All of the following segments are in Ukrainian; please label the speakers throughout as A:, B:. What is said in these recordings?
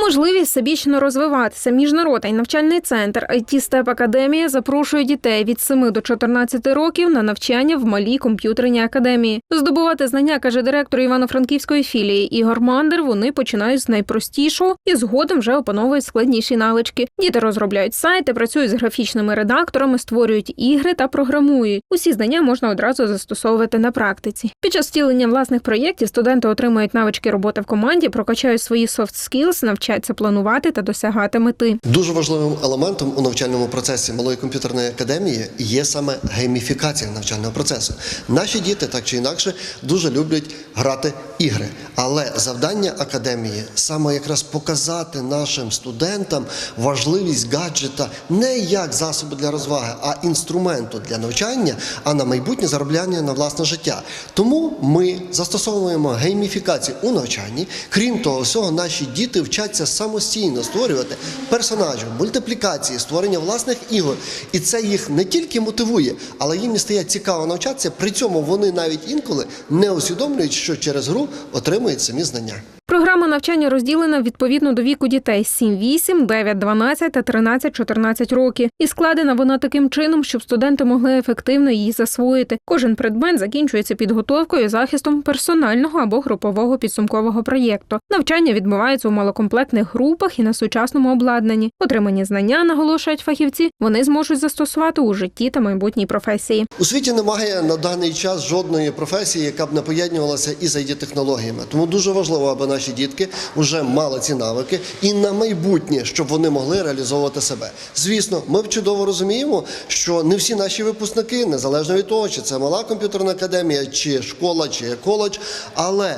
A: Можливість всебічно розвиватися. Міжнародний навчальний центр IT Степ Академія запрошує дітей від 7 до 14 років на навчання в малій комп'ютерній академії. Здобувати знання, каже директор Івано-Франківської філії Ігор Мандер. Вони починають з найпростішого і згодом вже опановують складніші навички. Діти розробляють сайти, працюють з графічними редакторами, створюють ігри та програмують. Усі знання можна одразу застосовувати на практиці. Під час втілення власних проєктів студенти отримують навички роботи в команді, прокачають свої soft skills, навчаються планувати та досягати мети.
B: Дуже важливим елементом у навчальному процесі малої комп'ютерної академії є саме гейміфікація навчального процесу. Наші діти так чи інакше дуже люблять грати ігри, але завдання академії саме якраз показати нашим студентам важливість гаджета не як засобу для розваги, а інструменту для навчання, а на майбутнє заробляння на власне життя. Тому ми застосовуємо гейміфікацію у навчанні. Крім того, всього наші діти вчаться самостійно створювати персонажів, мультиплікації, створення власних ігор. І це їх не тільки мотивує, але їм і стає цікаво навчатися. При цьому вони навіть інколи не усвідомлюють, що через гру отримують самі знання.
A: Програма навчання розділена відповідно до віку дітей 7, 8, 9, 12 та 13, 14 років. І складена вона таким чином, щоб студенти могли ефективно її засвоїти. Кожен предмет закінчується підготовкою захистом персонального або групового підсумкового проєкту. Навчання відбувається у малокомплектних групах і на сучасному обладнанні. Отримані знання, наголошують фахівці, вони зможуть застосувати у житті та майбутній професії.
B: У світі немає на даний час жодної професії, яка б не поєднувалася із it технологіями. Тому дуже важливо, аби наші дітки вже мали ці навики і на майбутнє, щоб вони могли реалізовувати себе. Звісно, ми чудово розуміємо, що не всі наші випускники, незалежно від того, чи це мала комп'ютерна академія, чи школа, чи коледж, але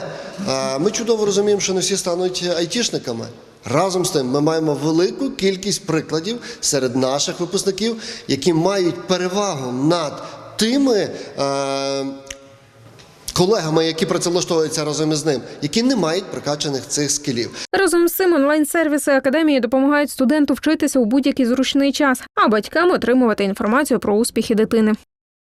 B: е, ми чудово розуміємо, що не всі стануть айтішниками. Разом з тим, ми маємо велику кількість прикладів серед наших випускників, які мають перевагу над тими. Колегами, які працевлаштовуються разом із ним, які не мають прокачаних цих скілів.
A: Разом з цим онлайн-сервіси академії допомагають студенту вчитися у будь-який зручний час, а батькам отримувати інформацію про успіхи дитини.